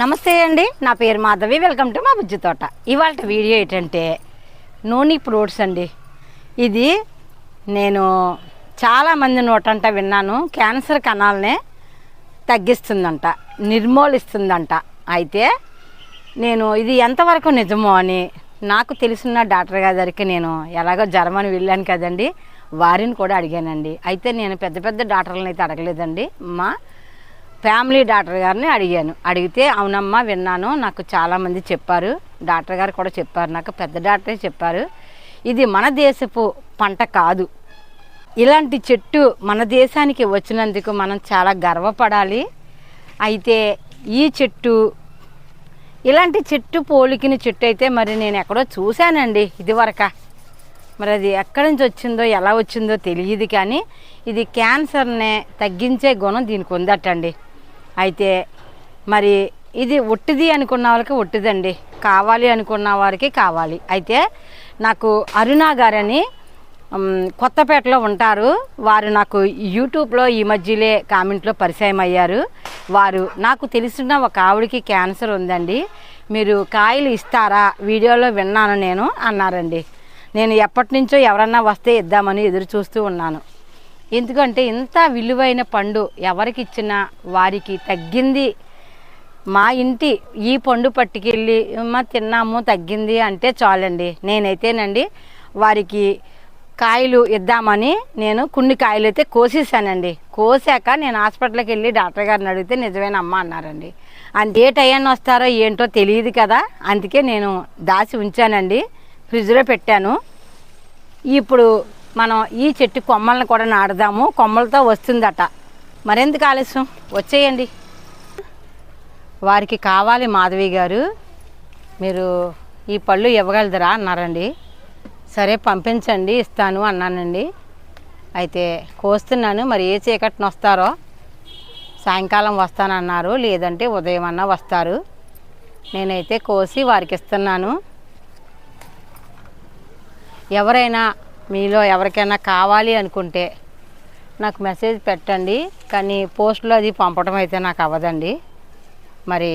నమస్తే అండి నా పేరు మాధవి వెల్కమ్ టు మా బుజ్జి తోట. ఇవాళ వీడియో ఏంటంటే నూనె ఫ్రూట్స్ అండి. ఇది నేను చాలామంది నోటంట విన్నాను క్యాన్సర్ కణాలనే తగ్గిస్తుందంట నిర్మూలిస్తుందంట. అయితే నేను ఇది ఎంతవరకు నిజమో అని నాకు తెలిసిన డాక్టర్ గారి దగ్గరికి నేను ఎలాగో జర్మనీ వెళ్ళాను కదండి వారిని కూడా అడిగానండి. అయితే నేను పెద్ద పెద్ద డాక్టర్లను అయితే అడగలేదండి. మా ఫ్యామిలీ డాక్టర్ గారిని అడిగాను. అడిగితే అవునమ్మా విన్నాను. నాకు చాలామంది చెప్పారు. డాక్టర్ గారు కూడా చెప్పారు. నాకు పెద్ద డాక్టరే చెప్పారు. ఇది మన దేశపు పంట కాదు. ఇలాంటి చెట్టు మన దేశానికి వచ్చినందుకు మనం చాలా గర్వపడాలి. అయితే ఈ చెట్టు ఇలాంటి చెట్టు పోలికిన చెట్టు అయితే మరి నేను ఎక్కడో చూశానండి ఇదివరక. మరి అది ఎక్కడి నుంచి వచ్చిందో ఎలా వచ్చిందో తెలియదు కానీ ఇది క్యాన్సర్నే తగ్గించే గుణం దీనికి ఉందటండి. అయితే మరి ఇది ఒట్టిది అనుకున్న వాళ్ళకి ఒట్టిదండి. కావాలి అనుకున్న వారికి కావాలి. అయితే నాకు అరుణా గారని కొత్తపేటలో ఉంటారు. వారు నాకు యూట్యూబ్లో ఈ మధ్యలే కామెంట్లో పరిచయం అయ్యారు. వారు నాకు తెలిసిన ఒక ఆవిడకి క్యాన్సర్ ఉందండి. మీరు కాయలు ఇస్తారా? వీడియోలో విన్నాను నేను అన్నారండి. నేను ఎప్పటి నుంచో ఎవరన్నా వస్తే ఇద్దామని ఎదురు చూస్తూ ఉన్నాను. ఎందుకంటే ఇంత విలువైన పండు ఎవరికి ఇచ్చినా వారికి తగ్గింది. మా ఇంటి ఈ పండు పట్టుకెళ్ళి మా తిన్నాము తగ్గింది అంటే చాలండి. నేనైతేనండి వారికి కాయలు ఇద్దామని నేను కొన్ని కాయలు అయితే కోసేసానండి. కోసాక నేను హాస్పిటల్కి వెళ్ళి డాక్టర్ గారిని అడిగితే నిజమైన అమ్మ? అన్నారండి. అంత ఏ టైం వస్తారో ఏంటో తెలియదు కదా. అందుకే నేను దాచి ఉంచానండి. ఫ్రిడ్జ్లో పెట్టాను. ఇప్పుడు మనం ఈ చెట్టు కొమ్మలను కూడా నాటుదాము. కొమ్మలతో వస్తుందట. మరెందుకు ఆలస్యం? వచ్చేయండి. వారికి కావాలి మాధవి గారు. మీరు ఈ పళ్ళు ఇవ్వగలదురా అన్నారండి. సరే పంపించండి ఇస్తాను అన్నానండి. అయితే కోస్తున్నాను. మరి ఏ చీకటిని వస్తారో? సాయంకాలం వస్తానన్నారు. లేదంటే ఉదయం అన్నా వస్తారు. నేనైతే కోసి వారికి ఇస్తున్నాను. ఎవరైనా మీలో ఎవరికైనా కావాలి అనుకుంటే నాకు మెసేజ్ పెట్టండి కానీ పోస్ట్లో అది పంపడం అయితే నాకు అవ్వదండి. మరి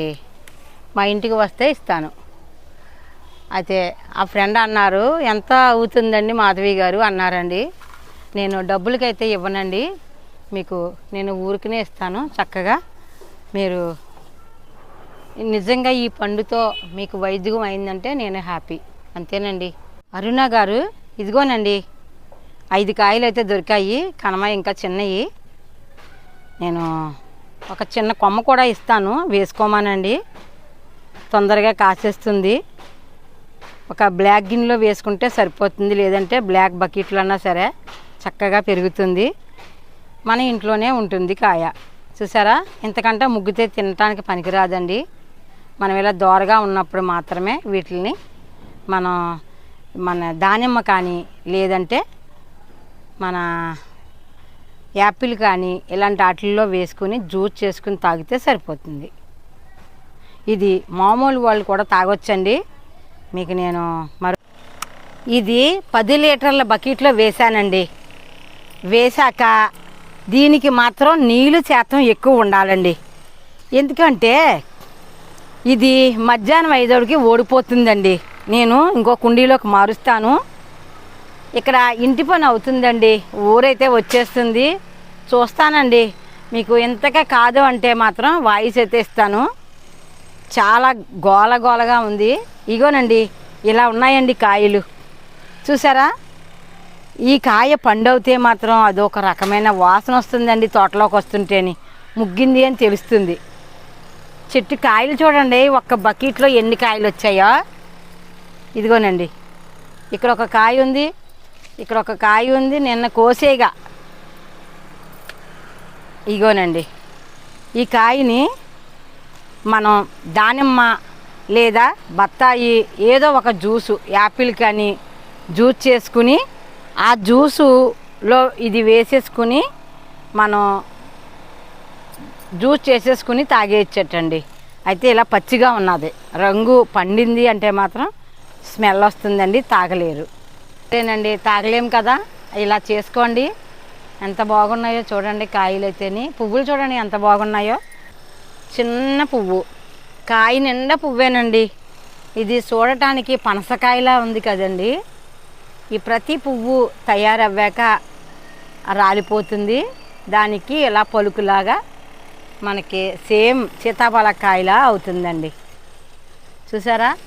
మా ఇంటికి వస్తే ఇస్తాను. అయితే ఆ ఫ్రెండ్ అన్నారు ఎంత అవుతుందండి మాధవి గారు? అన్నారండి. నేను డబ్బులకైతే ఇవ్వనండి. మీకు నేను ఊరికనే ఇస్తాను చక్కగా. మీరు నిజంగా ఈ పండుతో మీకు వైద్యం అయిందంటే నేను హ్యాపీ. అంతేనండి. అరుణ గారు ఇదిగోనండి ఐదు కాయలు అయితే దొరికాయి కనమ ఇంకా చిన్నవి నేను ఒక చిన్న కొమ్మ కూడా ఇస్తాను వేసుకోమానండి. తొందరగా కాసేస్తుంది. ఒక బ్లాక్ గిన్నెలో వేసుకుంటే సరిపోతుంది లేదంటే బ్లాక్ బకెట్లో అన్నా సరే చక్కగా పెరుగుతుంది. మన ఇంట్లోనే ఉంటుంది కాయ. చూసారా? ఇంతకంటే ముగ్గితే తినటానికి పనికిరాదండి. మనం ఇలా దోరగా ఉన్నప్పుడు మాత్రమే వీటిని మనం మన దానిమ్మ కానీ లేదంటే మన యాపిల్ కానీ ఇలాంటి వాటిల్లో వేసుకుని జ్యూస్ చేసుకుని తాగితే సరిపోతుంది. ఇది మామూలు వాళ్ళు కూడా తాగొచ్చండి. మీకు నేను మరో ఇది పది లీటర్ల బకెట్లో వేశానండి. వేశాక దీనికి మాత్రం నీళ్ళు శాతం ఎక్కువ ఉండాలండి. ఎందుకంటే ఇది మధ్యాహ్నం ఐదోడికి ఓడిపోతుందండి. నేను ఇంకో కుండీలోకి మారుస్తాను. ఇక్కడ ఇంటి పని అవుతుందండి. ఊరైతే వచ్చేస్తుంది. చూస్తానండి. మీకు ఇంతగా కాదు అంటే మాత్రం వాయిస్ అయితే ఇస్తాను. చాలా గోల గోలగా ఉంది. ఇగోనండి ఇలా ఉన్నాయండి కాయలు. చూసారా? ఈ కాయ పండవుతే మాత్రం అదొక రకమైన వాసన వస్తుందండి తోటలోకి వస్తుంటేని. ముగ్గింది అని తెలుస్తుంది. చెట్టు కాయలు చూడండి ఒక్క బకెట్లో ఎన్ని కాయలు వచ్చాయో. ఇదిగోనండి. ఇక్కడ ఒక కాయ ఉంది. ఇక్కడ ఒక కాయ ఉంది. నిన్న కోసేగా. ఇగోనండి ఈ కాయని మనం దానిమ్మ లేదా బత్తాయి ఏదో ఒక జ్యూసు యాపిల్ కానీ జ్యూస్ చేసుకుని ఆ జ్యూసులో ఇది వేసేసుకుని మనం జ్యూస్ చేసేసుకుని తాగేయచ్చటండి. అయితే ఇలా పచ్చిగా ఉన్నది. రంగు పండింది అంటే మాత్రం స్మెల్ వస్తుందండి తాగలేరు. అంతేనండి తాగలేం కదా? ఇలా చేసుకోండి. ఎంత బాగున్నాయో చూడండి కాయలు అయితేని పువ్వులు చూడండి ఎంత బాగున్నాయో. చిన్న పువ్వు. కాయ నిండా పువ్వేనండి. ఇది చూడటానికి పనసకాయలా ఉంది కదండి. ఈ ప్రతి పువ్వు తయారవ్వాక రాలిపోతుంది. దానికి ఇలా పలుకులాగా మనకి సేమ్ సీతాఫలకాయలా అవుతుందండి. చూసారా?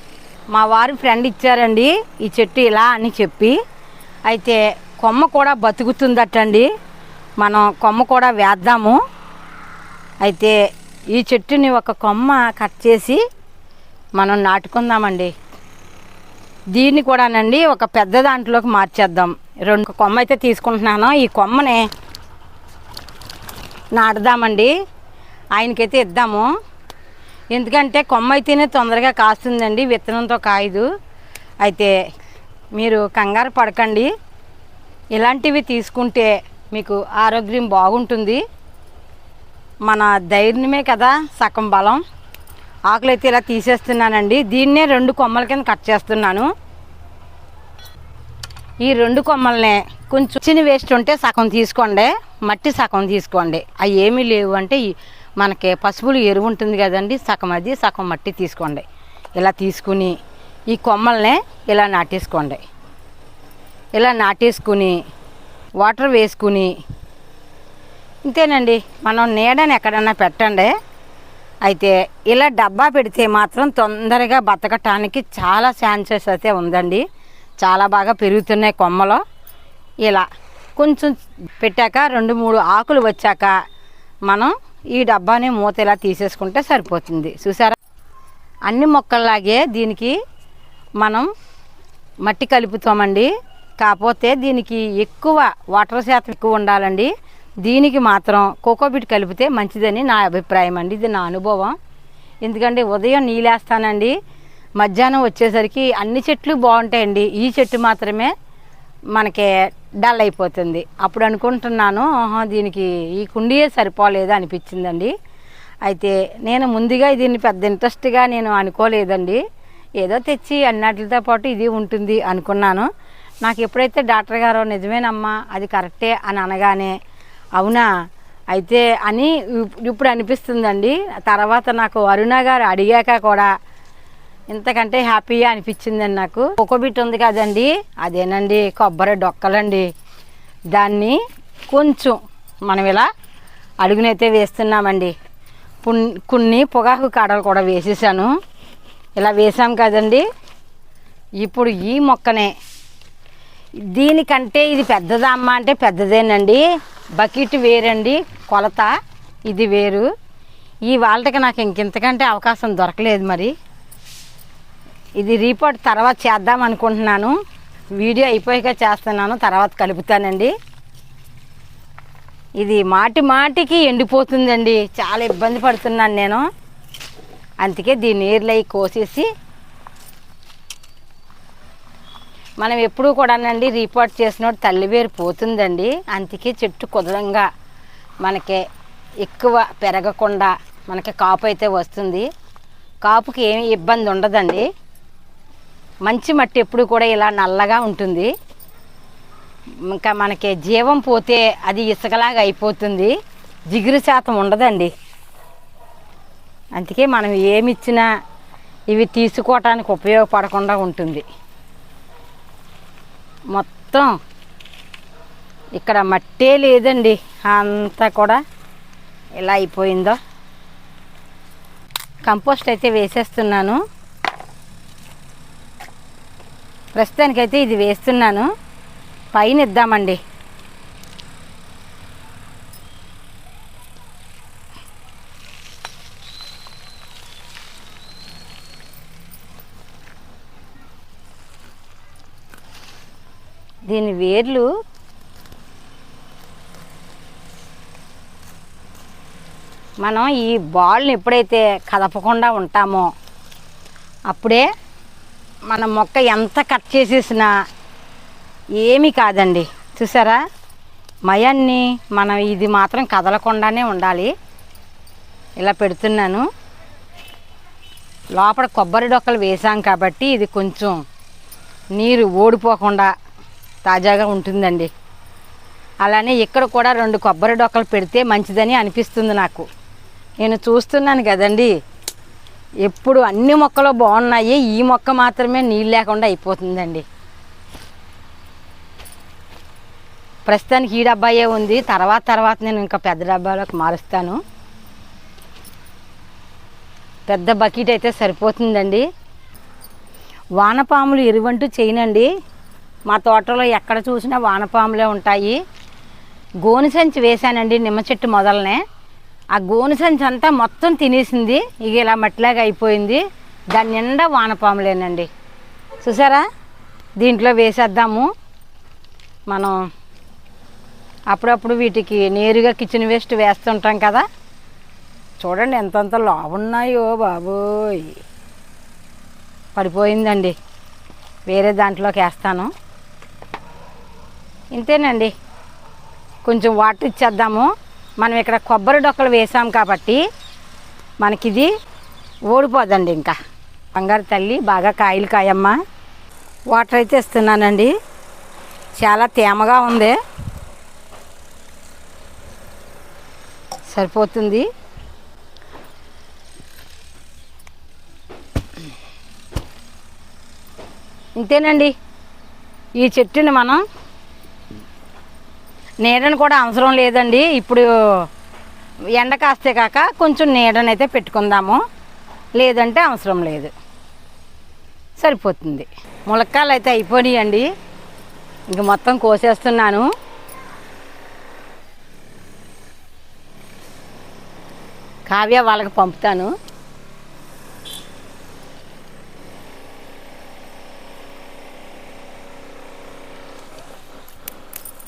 మా వారి ఫ్రెండ్ ఇచ్చారండి ఈ చెట్టు ఇలా అని చెప్పి. అయితే కొమ్మ కూడా బతుకుతుందటండి. మనం కొమ్మ కూడా వేద్దాము. అయితే ఈ చెట్టుని ఒక కొమ్మ కట్ చేసి మనం నాటుకుందామండి. దీన్ని కూడానండి ఒక పెద్ద దాంట్లోకి మార్చేద్దాం. రెండు కొమ్మ అయితే తీసుకుంటున్నాను. ఈ కొమ్మని నాటుదామండి. ఆయనకైతే ఇద్దాము. ఎందుకంటే కొమ్మ అయితేనే తొందరగా కాస్తుందండి విత్తనంతో కాయదు. అయితే మీరు కంగారు పడకండి. ఇలాంటివి తీసుకుంటే మీకు ఆరోగ్యం బాగుంటుంది. మన ధైర్యమే కదా సగం బలం. ఆకులు అయితే ఇలా తీసేస్తున్నానండి. దీన్నే రెండు కొమ్మల కింద కట్ చేస్తున్నాను. ఈ రెండు కొమ్మల్నే కొంచెం చిన్న వేస్ట్ ఉంటే సగం తీసుకోండి. మట్టి సగం తీసుకోండి. అవి ఏమీ లేవు అంటే మనకి పసుపులు ఎరువు ఉంటుంది కదండి సగం అది సగం మట్టి తీసుకోండి. ఇలా తీసుకుని ఈ కొమ్మల్నే ఇలా నాటేసుకోండి. ఇలా నాటేసుకుని వాటర్ వేసుకుని ఇంతేనండి. మనం నీడని ఎక్కడన్నా పెట్టండి. అయితే ఇలా డబ్బా పెడితే మాత్రం తొందరగా బతకటానికి చాలా ఛాన్సెస్ అయితే ఉందండి. చాలా బాగా పెరుగుతున్నాయి కొమ్మలు. ఇలా కొంచెం పెట్టాక రెండు మూడు ఆకులు వచ్చాక మనం ఈ డబ్బాని మూత ఇలా తీసేసుకుంటే సరిపోతుంది. చూసారా? అన్ని మొక్కల్లాగే దీనికి మనం మట్టి కలుపుతామండి. కాకపోతే దీనికి ఎక్కువ వాటర్ శాతం ఎక్కువ ఉండాలండి. దీనికి మాత్రం కోకోబిట్ కలిపితే మంచిదని నా అభిప్రాయం అండి. ఇది నా అనుభవం. ఎందుకంటే ఉదయం నీళ్ళేస్తానండి. మధ్యాహ్నం వచ్చేసరికి అన్ని చెట్లు బాగుంటాయండి. ఈ చెట్టు మాత్రమే మనకి డల్ అయిపోతుంది. అప్పుడు అనుకుంటున్నాను దీనికి ఈ కుండియే సరిపోలేదు అనిపించిందండి. అయితే నేను ముందుగా దీన్ని పెద్ద ఇంట్రెస్ట్గా నేను అనుకోలేదండి. ఏదో తెచ్చి అన్నిటితో పాటు ఇది ఉంటుంది అనుకున్నాను. నాకు ఎప్పుడైతే డాక్టర్ గారు నిజమేనమ్మా అది కరెక్టే అని అనగానే అవునా? అయితే అని ఇప్పుడు అనిపిస్తుందండి. తర్వాత నాకు అరుణ గారు అడిగాక కూడా ఇంతకంటే హ్యాపీగా అనిపించిందండి నాకు. కోకోబిట్ ఉంది కదండి. అదేనండి కొబ్బరి డొక్కలండి. దాన్ని కొంచెం మనం ఇలా అడుగునైతే వేస్తున్నామండి. కొన్ని పొగాకు కాడలు కూడా వేసేసాను. ఇలా వేసాం కదండి. ఇప్పుడు ఈ మొక్కనే. దీనికంటే ఇది పెద్దదా అమ్మ అంటే పెద్దదేనండి. బకెట్ వేరండి కొలత ఇది వేరు. ఈ వాళ్ళకి నాకు ఇంకెంతకంటే అవకాశం దొరకలేదు మరి. ఇది రిపోర్ట్ తర్వాత చేద్దాం అనుకుంటున్నాను. వీడియో అయిపోయాక చేస్తున్నాను తర్వాత కలుపుతానండి. ఇది మాటి మాటికి ఎండిపోతుందండి. చాలా ఇబ్బంది పడుతున్నాను నేను. అందుకే దీన్ని నీర్లై కోసేసి మనం ఎప్పుడూ కూడానండి రిపోర్ట్ చేసినప్పుడు తల్లివేరు పోతుందండి. అందుకే చెట్టు కుదరంగా మనకి ఎక్కువ పెరగకుండా మనకి కాపు అయితే వస్తుంది. కాపుకి ఏమి ఇబ్బంది ఉండదండి. మంచి మట్టి ఎప్పుడు కూడా ఇలా నల్లగా ఉంటుంది. ఇంకా మనకి జీవం పోతే అది ఇసుకలాగా అయిపోతుంది. జిగురు శాతం ఉండదండి. అందుకే మనం ఏమి ఇచ్చినా ఇవి తీసుకోవటానికి ఉపయోగపడకుండా ఉంటుంది. మొత్తం ఇక్కడ మట్టే లేదండి. అంతా కూడా ఇలా అయిపోయిందో. కంపోస్ట్ అయితే వేసేస్తున్నాను. ప్రస్తుతానికైతే ఇది వేస్తున్నాను. పైన ఇద్దామండి. దీని వేర్లు మనం ఈ బాల్ని ఎప్పుడైతే కదపకుండా ఉంటామో అప్పుడే మన మొక్క ఎంత కట్ చేసేసినా ఏమీ కాదండి. చూసారా? మయాన్ని మనం ఇది మాత్రం కదలకుండానే ఉండాలి. ఇలా పెడుతున్నాను. లోపల కొబ్బరి డొక్కలు వేసాం కాబట్టి ఇది కొంచెం నీరు ఓడిపోకుండా తాజాగా ఉంటుందండి. అలానే ఇక్కడ కూడా రెండు కొబ్బరి డొక్కలు పెడితే మంచిదని అనిపిస్తుంది నాకు. నేను చూస్తున్నాను కదండి. ఎప్పుడు అన్ని మొక్కలు బాగున్నాయి. ఈ మొక్క మాత్రమే నీళ్ళు లేకుండా అయిపోతుందండి. ప్రస్తుతానికి ఈ డబ్బాయే ఉంది. తర్వాత తర్వాత నేను ఇంకా పెద్ద డబ్బాలోకి మారుస్తాను. పెద్ద బకెట్ అయితే సరిపోతుందండి. వానపాములు ఎరువంటూ చేయనండి. మా తోటలో ఎక్కడ చూసినా వానపాములే ఉంటాయి. గోను సంచి వేశానండి నిమ్మ చెట్టు మొదలనే. ఆ గోను సంచి అంతా మొత్తం తినేసింది. ఇక ఇలా మట్టిలాగా అయిపోయింది. దాని నిండా వానపాములేనండి. చూసారా? దీంట్లో వేసేద్దాము. మనం అప్పుడప్పుడు వీటికి నేరుగా కిచెన్ వేస్ట్ వేస్తుంటాం కదా. చూడండి ఎంతంత లావున్నాయో బాబోయ్. పడిపోయిందండి. వేరే దాంట్లోకి వేస్తాను. ఇంతేనండి. కొంచెం వాటర్ ఇచ్చేద్దాము. మనం ఇక్కడ కొబ్బరి డొక్కలు వేసాం కాబట్టి మనకిది ఓడిపోదండి ఇంకా. బంగారు తల్లి బాగా కాయలు కాయమ్మ. వాటర్ అయితే ఇస్తున్నానండి. చాలా తేమగా ఉంది. సరిపోతుంది. ఇంతేనండి. ఈ చెట్టుని మనం నీడను కూడా అవసరం లేదండి. ఇప్పుడు ఎండ కాస్తే కాక కొంచెం నీడనైతే పెట్టుకుందాము. లేదంటే అవసరం లేదు. సరిపోతుంది. ములక్కాయలు అయితే అయిపోయాయండి ఇంక మొత్తం కోసేస్తున్నాను. కావ్య వాళ్ళకి పంపుతాను.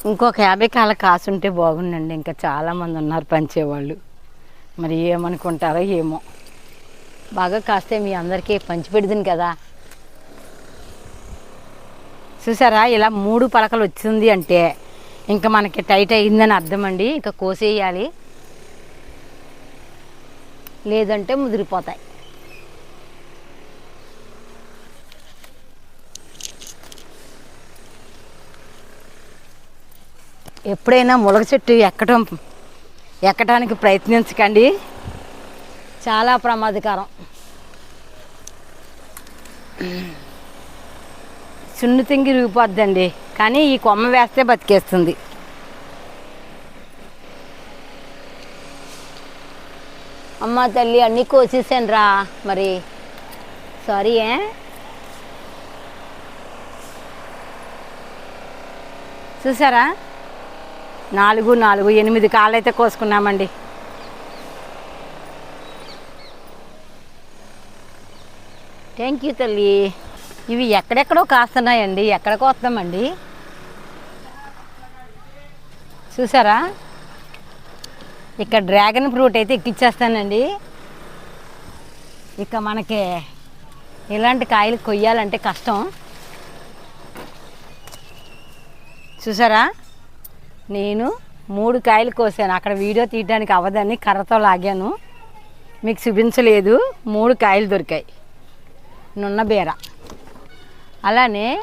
ఇంకొక యాభై కాల కాసుంటే బాగుండండి. ఇంకా చాలామంది ఉన్నారు పంచేవాళ్ళు. మరి ఏమనుకుంటారో ఏమో. బాగా కాస్తే మీ అందరికీ పంచి పెడుతుంది కదా. చూసారా? ఇలా మూడు పలకలు వచ్చింది అంటే ఇంకా మనకి టైట్ అయిందని అర్థం అండి ఇంకా కోసేయాలి. లేదంటే ముదిరిపోతాయి. ఎప్పుడైనా ములగ చెట్టు ఎక్కడం ఎక్కడానికి ప్రయత్నించకండి. చాలా ప్రమాదకరం. సున్ను తింగి రూపొద్దండి కానీ ఈ కొమ్మ వేస్తే బతికేస్తుంది. అమ్మ తల్లి అన్నీ కోసేసాను రా మరి సారీ ఏ? చూసారా? నాలుగు నాలుగు ఎనిమిది కాళ్ళు అయితే కోసుకున్నామండి. థ్యాంక్ యూ తల్లి. ఇవి ఎక్కడెక్కడో కాస్తున్నాయండి. ఎక్కడ కోస్తామండి చూసారా? ఇక్కడ డ్రాగన్ ఫ్రూట్ అయితే ఎక్కిచ్చేస్తానండి. ఇక మనకి ఇలాంటి కాయలు కొయ్యాలంటే కష్టం. చూసారా? నేను మూడు కాయలు కోసాను. అక్కడ వీడియో తీయడానికి అవ్వదని కర్రతో లాగాను. మీకు చూపించలేదు. మూడు కాయలు దొరికాయి. నున్న బీర. అలానే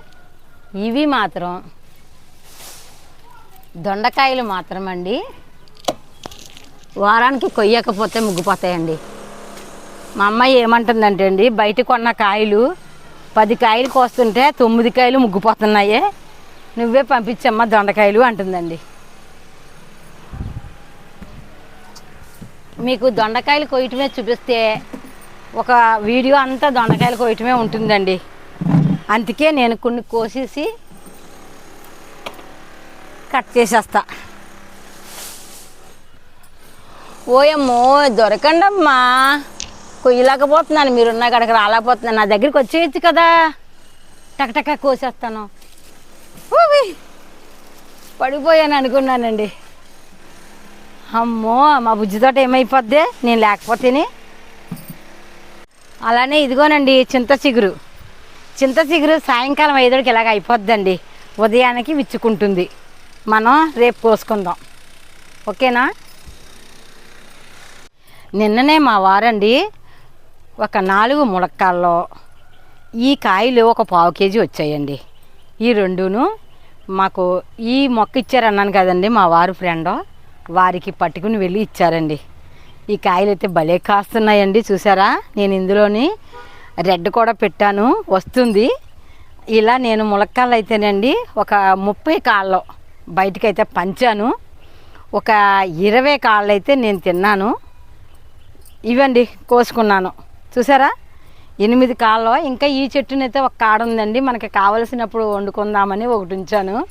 ఇవి మాత్రం దొండకాయలు మాత్రం అండి వారానికి కొయ్యకపోతే ముగ్గిపోతాయండి. మా అమ్మాయి ఏమంటుందంటే అండి బయట కొన్న కాయలు పది కాయలు కోస్తుంటే తొమ్మిది కాయలు ముగ్గిపోతున్నాయే. నువ్వే పంపించమ్మా దొండకాయలు అంటుందండి. మీకు దొండకాయలు కొయ్యటమే చూపిస్తే ఒక వీడియో అంతా దొండకాయలు కొయ్యటమే ఉంటుందండి. అందుకే నేను కొన్ని కోసేసి కట్ చేసేస్తా. ఓయమ్మో దొరకండి అమ్మా కొయ్యలేకపోతున్నాను మీరున్న గడకి రాలేకపోతున్నాను. నా దగ్గరికి వచ్చేయచ్చు కదా. టకటక కోసేస్తాను. పడిపోయాను అనుకున్నానండి. అమ్మో మా బుజ్జితోట ఏమైపోద్ది? నేను లేకపోతేనే. అలానే ఇదిగోనండి చింత చిగురు. చింత చిగురు సాయంకాలం ఐదుడికి ఇలాగ అయిపోద్దండి. ఉదయానికి విచ్చుకుంటుంది. మనం రేపు కోసుకుందాం. ఓకేనా? నిన్ననే మా వారండి ఒక నాలుగు ములక్కాల్లో ఈ కాయలు ఒక పావు కేజీ వచ్చాయండి. ఈ రెండును మాకు ఈ మొక్క ఇచ్చారన్నాను కదండి మా వారు ఫ్రెండో. వారికి పట్టుకుని వెళ్ళి ఇచ్చారండి. ఈ కాయలు అయితే భలే కాస్తున్నాయండి చూసారా? నేను ఇందులోని రెడ్ కూడా పెట్టాను వస్తుంది. ఇలా నేను ములక్కాళ్ళు అయితేనండి ఒక ముప్పై కాళ్ళు బయటకైతే పంచాను. ఒక ఇరవై కాళ్ళు అయితే నేను తిన్నాను. ఇవండి కోసుకున్నాను. చూసారా? ఎనిమిది కాళ్ళు ఇంకా ఈ చెట్టునైతే ఒక కాడ ఉందండి మనకి కావలసినప్పుడు వండుకుందామని ఒకటి ఉంచాను.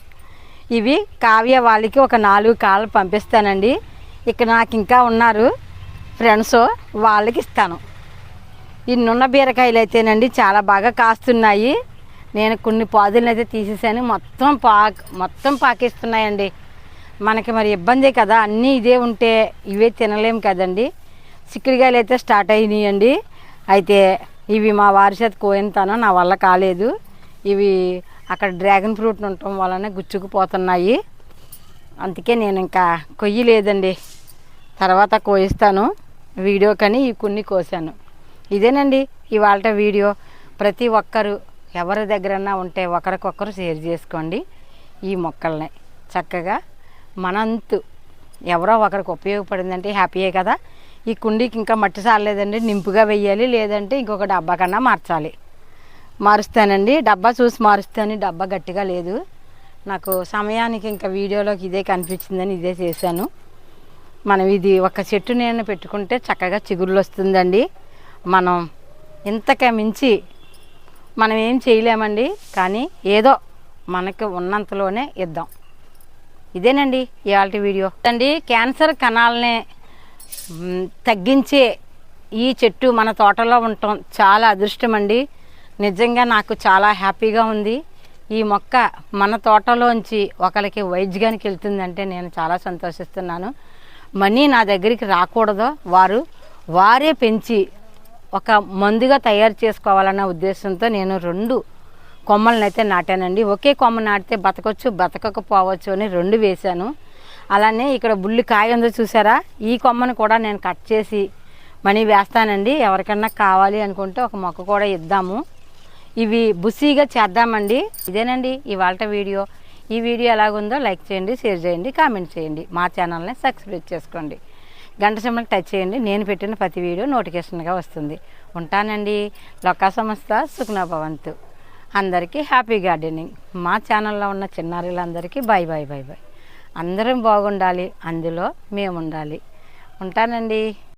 ఇవి కావ్య వాళ్ళకి ఒక నాలుగు కాళ్ళు పంపిస్తానండి. ఇక్కడ నాకు ఇంకా ఉన్నారు ఫ్రెండ్స్ వాళ్ళకి ఇస్తాను. ఈ నున్న బీరకాయలు అయితేనండి చాలా బాగా కాస్తున్నాయి. నేను కొన్ని పాదులను అయితే తీసేసాను. మొత్తం పాక్ మొత్తం పాకిస్తున్నాయండి. మనకి మరి ఇబ్బందే కదా అన్నీ ఇదే ఉంటే ఇవే తినలేము కదండి. చిక్కుడుకాయలు అయితే స్టార్ట్ అయినాయండి. అయితే ఇవి మా వారి చేత కోయింతాను నా వల్ల కాలేదు. ఇవి అక్కడ డ్రాగన్ ఫ్రూట్ ఉండటం వలన గుచ్చుకుపోతున్నాయి. అందుకే నేను ఇంకా కొయ్యి లేదండి తర్వాత కోయిస్తాను. వీడియో కానీ ఈ కొన్ని కోసాను. ఇదేనండి ఇవాళ వీడియో. ప్రతి ఒక్కరు ఎవరి దగ్గరన్నా ఉంటే ఒకరికొకరు షేర్ చేసుకోండి ఈ మొక్కల్ని. చక్కగా మనంతు ఎవరో ఒకరికి ఉపయోగపడిందంటే హ్యాపీయే కదా. ఈ కుండీకి ఇంకా మట్టి చాలేదండి నింపుగా వెయ్యాలి లేదంటే ఇంకొక డబ్బా కన్నా మార్చాలి. మారుస్తానండి. డబ్బా చూసి మారుస్తాను. డబ్బా గట్టిగా లేదు. నాకు సమయానికి ఇంకా వీడియోలోకి ఇదే కనిపించిందని ఇదే చేశాను. మనం ఇది ఒక చెట్టు నేను పెట్టుకుంటే చక్కగా చిగుళ్ళు వస్తుందండి. మనం ఇంతకే మించి మనం ఏం చేయలేమండి. కానీ ఏదో మనకి ఉన్నంతలోనే ఇద్దాం. ఇదేనండి ఇవాళ వీడియో. అండి క్యాన్సర్ కణాలనే తగ్గించే ఈ చెట్టు మన తోటలో ఉండటం చాలా అదృష్టం అండి నిజంగా నాకు చాలా హ్యాపీగా ఉంది. ఈ మొక్క మన తోటలోంచి ఒకరికి వైద్యానికి వెళ్తుందంటే నేను చాలా సంతోషిస్తున్నాను. మనీ నా దగ్గరికి రాకూడదు. వారు వారే పెంచి ఒక మందుగా తయారు చేసుకోవాలన్న ఉద్దేశంతో నేను రెండు కొమ్మలను అయితే నాటానండి. ఒకే కొమ్మ నాటితే బతకొచ్చు బతకకపోవచ్చు అని రెండు వేశాను. అలానే ఇక్కడ బుల్లి కాయ ఉందో చూసారా? ఈ కొమ్మను కూడా నేను కట్ చేసి మనీ వేస్తానండి. ఎవరికన్నా కావాలి అనుకుంటే ఒక మొక్క కూడా ఇద్దాము. ఇవి బుసీగా చేద్దామండి. ఇదేనండి ఇవాళ వీడియో. ఈ వీడియో ఎలాగుందో లైక్ చేయండి షేర్ చేయండి కామెంట్ చేయండి. మా ఛానల్ని సబ్స్క్రైబ్ చేసుకోండి. గంట సింబల్ టచ్ చేయండి. నేను పెట్టిన ప్రతి వీడియో నోటిఫికేషన్గా వస్తుంది. ఉంటానండి. లొక్కా సంస్థ సుఖ్నభవంతు. అందరికీ హ్యాపీ గార్డెనింగ్. మా ఛానల్లో ఉన్న చిన్నారులందరికీ బాయ్ బాయ్ బాయ్ బాయ్ అందరం బాగుండాలి. అందులో మేము ఉండాలి ఉంటానండి.